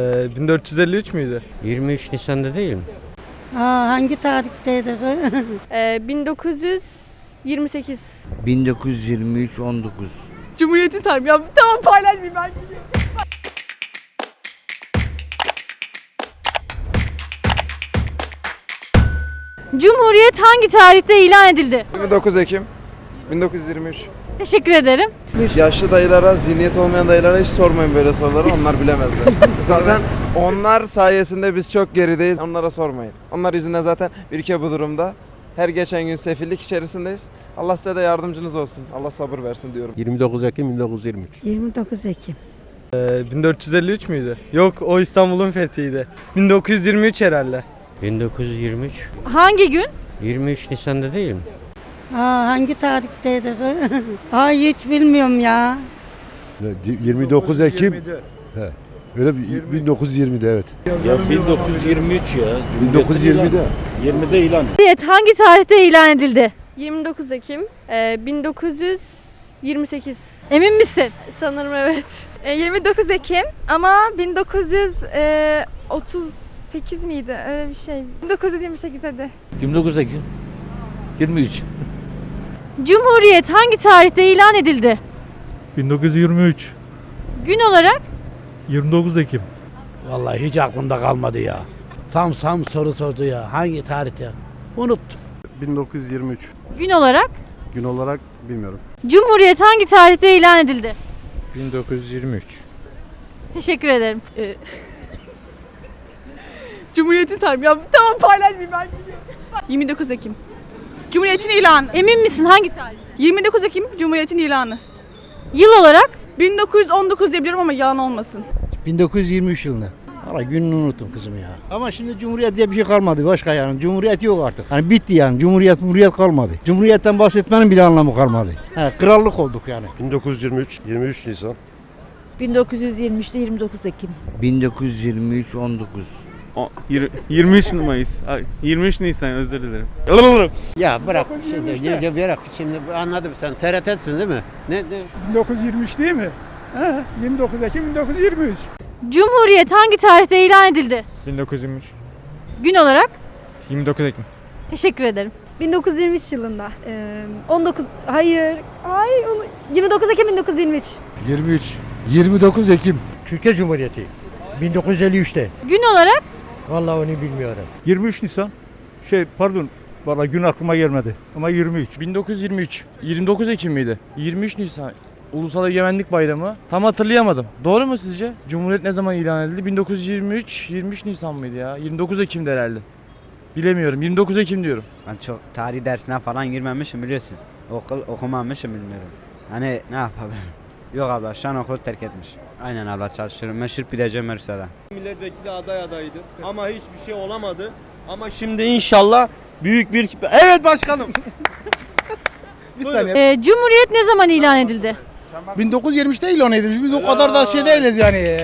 Ee, 1453 müydü? 23 Nisan'da değil mi? Aa, hangi tarihteydi? Ee, 1928. 1923 19. Cumhuriyetin tarihi. Ya tamam paylaşmayayım ben. Cumhuriyet hangi tarihte ilan edildi? 29 Ekim 1923. Teşekkür ederim. Yaşlı dayılara, zihniyet olmayan dayılara hiç sormayın böyle soruları. Onlar bilemezler. zaten onlar sayesinde biz çok gerideyiz. Onlara sormayın. Onlar yüzünden zaten ülke bu durumda. Her geçen gün sefillik içerisindeyiz. Allah size de yardımcınız olsun. Allah sabır versin diyorum. 29 Ekim 1923. 29 Ekim. Ee, 1453 müydü? Yok o İstanbul'un fethiydi. 1923 herhalde. 1923. Hangi gün? 23 Nisan'da değil mi? Aa, hangi tarihteydi? Ay hiç bilmiyorum ya. 29 Ekim. He. Öyle bir 1920'de evet. Ya 1923 ya. 1920'de. 20'de ilan. Cumhuriyet hangi tarihte ilan edildi? 29 Ekim. Ee, 1928. Emin misin? Sanırım evet. 29 Ekim ama 1938 miydi? Öyle bir şey. 1928 hadi. 29 Ekim. 23. Cumhuriyet hangi tarihte ilan edildi? 1923. Gün olarak 29 Ekim. Vallahi hiç aklımda kalmadı ya. Tam tam soru sordu ya. Hangi tarihte? Unuttum. 1923. gün olarak Gün olarak bilmiyorum. Cumhuriyet hangi tarihte ilan edildi? 1923. Teşekkür ederim. Cumhuriyetin tarihi. Ya tamam paylaşmayayım ben. 29 Ekim. Cumhuriyetin ilanı. Emin misin hangi tarih? 29 Ekim Cumhuriyetin ilanı. Yıl olarak 1919 diyebiliyorum ama yalan olmasın. 1923 yılında. Valla gününü unuttum kızım ya. Ama şimdi Cumhuriyet diye bir şey kalmadı başka yani. Cumhuriyet yok artık. Hani bitti yani. Cumhuriyet Cumhuriyet kalmadı. Cumhuriyetten bahsetmenin bile anlamı kalmadı. He, krallık olduk yani. 1923. 23 Nisan. 1923'te 29 Ekim. 1923 19. 23 Mayıs. 23 Nisan özür dilerim. Ya bırak şimdi. Ya, ya bırak şimdi anladım sen TRT'sin değil mi? Ne, ne? 1923 değil mi? 29 Ekim 1923. Cumhuriyet hangi tarihte ilan edildi? 1923. Gün olarak 29 Ekim. teşekkür ederim. 1923 yılında. 19 hayır. Ay 29 Ekim 1923. 23. 29 Ekim. Türkiye Cumhuriyeti. 1953'te. Gün olarak Vallahi onu bilmiyorum. 23 Nisan. Şey pardon. Vallahi gün aklıma gelmedi. Ama 23. 1923. 29 Ekim miydi? 23 Nisan. Ulusal Egemenlik Bayramı. Tam hatırlayamadım. Doğru mu sizce? Cumhuriyet ne zaman ilan edildi? 1923, 23 Nisan mıydı ya? 29 Ekim'de herhalde. Bilemiyorum. 29 Ekim diyorum. Ben çok tarih dersine falan girmemişim biliyorsun. Okul okumamışım bilmiyorum. Hani ne yapabilirim? Yok abla şu an okulu terk etmiş. Aynen abla çalışıyorum. Meşhur pideci Mersin'de. Milletvekili aday adaydı. Ama hiçbir şey olamadı. Ama şimdi inşallah büyük bir... Evet başkanım. Bir saniye. e, Cumhuriyet ne zaman ilan edildi? 1923'te ilan edilmiş. Biz o kadar da şey değiliz yani.